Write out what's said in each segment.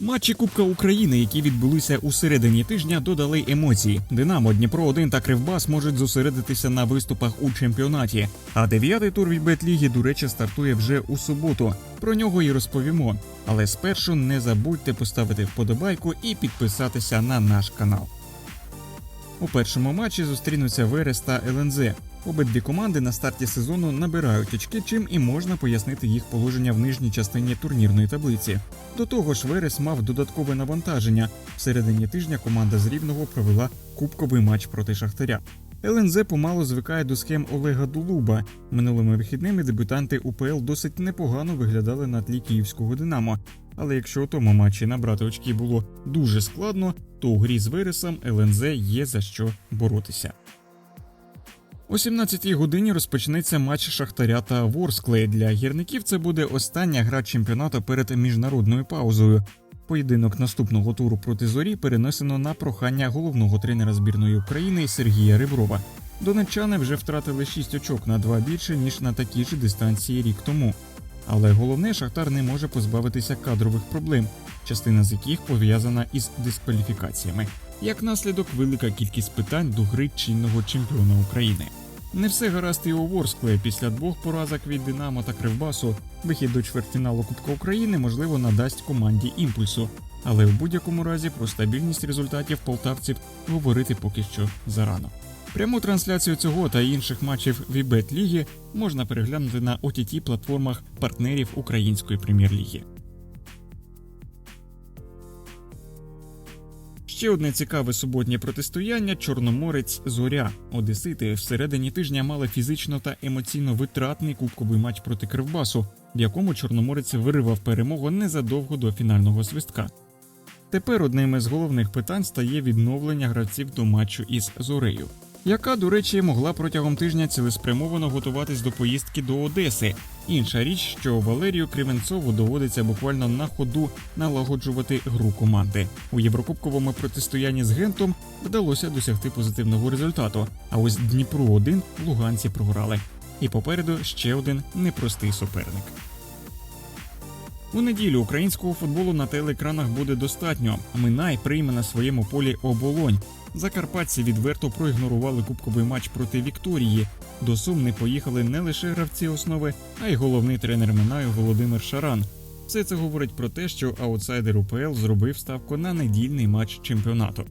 Матчі Кубка України, які відбулися у середині тижня, додали емоції. Динамо, Дніпро 1 та Кривбас можуть зосередитися на виступах у чемпіонаті. А дев'ятий тур від ліги, до речі, стартує вже у суботу. Про нього і розповімо. Але спершу не забудьте поставити вподобайку і підписатися на наш канал. У першому матчі зустрінуться Верес та ЛНЗ. Обидві команди на старті сезону набирають очки, чим і можна пояснити їх положення в нижній частині турнірної таблиці. До того ж, Верес мав додаткове навантаження. В середині тижня команда з Рівного провела кубковий матч проти Шахтаря. ЛНЗ помало звикає до схем Олега Дулуба. Минулими вихідними дебютанти УПЛ досить непогано виглядали на тлі київського Динамо. Але якщо у тому матчі набрати очки було дуже складно, то у грі з Вересом ЛНЗ є за що боротися. О 17-й годині розпочнеться матч Шахтаря та Ворскли. Для гірників це буде остання гра чемпіонату перед міжнародною паузою. Поєдинок наступного туру проти зорі перенесено на прохання головного тренера збірної України Сергія Реброва. Донеччани вже втратили 6 очок на два більше ніж на такій ж дистанції рік тому. Але головне, Шахтар не може позбавитися кадрових проблем, частина з яких пов'язана із дискваліфікаціями. Як наслідок, велика кількість питань до гри чинного чемпіона України. Не все гаразд і у Ворскле. Після двох поразок від Динамо та Кривбасу вихід до чвертьфіналу Кубка України можливо надасть команді імпульсу. Але в будь-якому разі про стабільність результатів полтавців говорити поки що зарано. Пряму трансляцію цього та інших матчів Вібет Ліги можна переглянути на ott платформах партнерів Української прем'єр-ліги. Ще одне цікаве суботнє протистояння Чорноморець Зоря. Одесити всередині тижня мали фізично та емоційно витратний кубковий матч проти Кривбасу, в якому Чорноморець виривав перемогу незадовго до фінального свистка. Тепер одним із головних питань стає відновлення гравців до матчу із Зорею, яка, до речі, могла протягом тижня цілеспрямовано готуватись до поїздки до Одеси. Інша річ, що Валерію Кривенцову доводиться буквально на ходу налагоджувати гру команди. У єврокубковому протистоянні з Гентом вдалося досягти позитивного результату. А ось Дніпро 1 луганці програли. І попереду ще один непростий суперник. У неділю українського футболу на телеекранах буде достатньо. Минай прийме на своєму полі оболонь. Закарпатці відверто проігнорували кубковий матч проти Вікторії. До Сум не поїхали не лише гравці основи, а й головний тренер Минаю Володимир Шаран. Все це говорить про те, що аутсайдер УПЛ зробив ставку на недільний матч чемпіонату.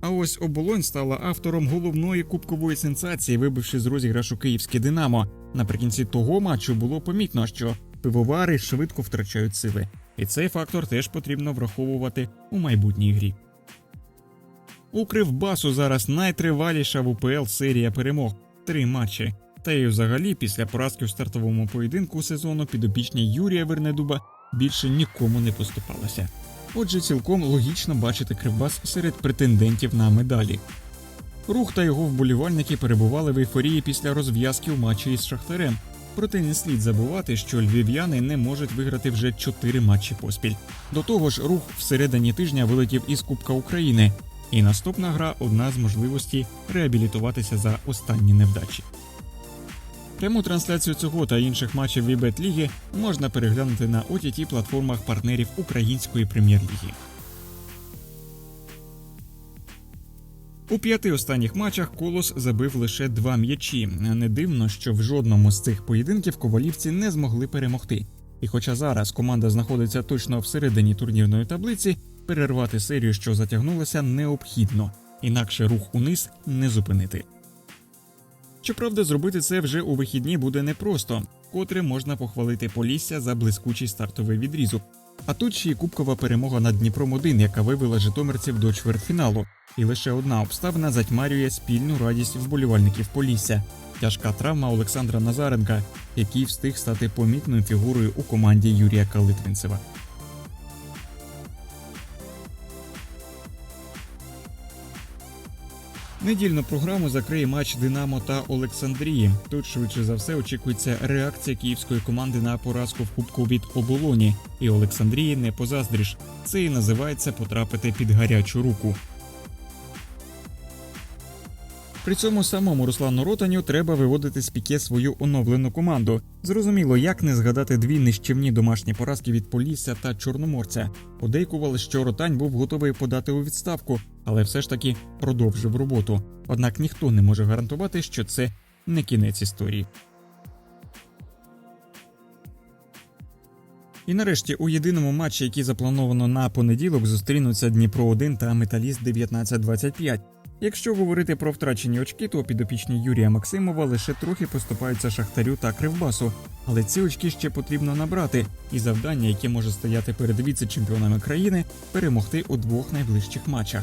А ось оболонь стала автором головної кубкової сенсації, вибивши з розіграшу київське Динамо. Наприкінці того матчу було помітно, що пивовари швидко втрачають сили, і цей фактор теж потрібно враховувати у майбутній грі. У Кривбасу зараз найтриваліша в УПЛ серія перемог три матчі. Та й взагалі після поразки в стартовому поєдинку сезону підопічні Юрія Вернедуба більше нікому не поступалася. Отже, цілком логічно бачити Кривбас серед претендентів на медалі. Рух та його вболівальники перебували в ейфорії після розв'язки у матчі із Шахтарем. Проте не слід забувати, що львів'яни не можуть виграти вже чотири матчі поспіль. До того ж, рух всередині тижня вилетів із Кубка України, і наступна гра одна з можливостей реабілітуватися за останні невдачі. Пряму трансляцію цього та інших матчів Вібет Ліги можна переглянути на ott платформах партнерів Української прем'єр-ліги. У п'яти останніх матчах Колос забив лише два м'ячі. Не дивно, що в жодному з цих поєдинків ковалівці не змогли перемогти. І хоча зараз команда знаходиться точно всередині турнірної таблиці, перервати серію, що затягнулася, необхідно, інакше рух униз не зупинити. Щоправда, зробити це вже у вихідні буде непросто, котре можна похвалити Полісся за блискучий стартовий відрізок. А тут ще й кубкова перемога над Дніпром 1 яка вивела житомирців до чвертьфіналу. І лише одна обставина затьмарює спільну радість вболівальників Полісся. Тяжка травма Олександра Назаренка, який встиг стати помітною фігурою у команді Юрія Калитвинцева. Недільну програму закриє матч Динамо та Олександрії. Тут швидше за все очікується реакція київської команди на поразку в кубку від оболоні. І Олександрії не позаздріш. Це і називається потрапити під гарячу руку. При цьому самому Руслану Ротаню треба виводити з піке свою оновлену команду. Зрозуміло, як не згадати дві нищівні домашні поразки від Полісся та Чорноморця. Подейкували, що Ротань був готовий подати у відставку, але все ж таки продовжив роботу. Однак ніхто не може гарантувати, що це не кінець історії. І нарешті у єдиному матчі, який заплановано на понеділок, зустрінуться Дніпро 1 та Металіст 1925. Якщо говорити про втрачені очки, то підопічні Юрія Максимова лише трохи поступаються Шахтарю та Кривбасу, але ці очки ще потрібно набрати, і завдання, яке може стояти перед віце-чемпіонами країни, перемогти у двох найближчих матчах.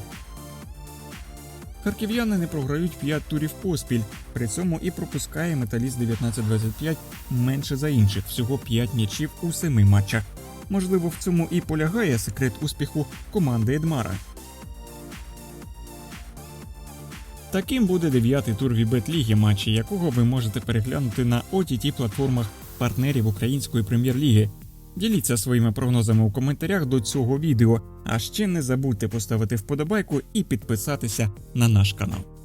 Харків'яни не програють 5 турів поспіль, при цьому і пропускає металіст 19-25 менше за інших, всього 5 м'ячів у 7 матчах. Можливо, в цьому і полягає секрет успіху команди Едмара. Таким буде дев'ятий тур Вібет Ліги, матчі якого ви можете переглянути на ott платформах партнерів Української прем'єр-ліги. Діліться своїми прогнозами у коментарях до цього відео, а ще не забудьте поставити вподобайку і підписатися на наш канал.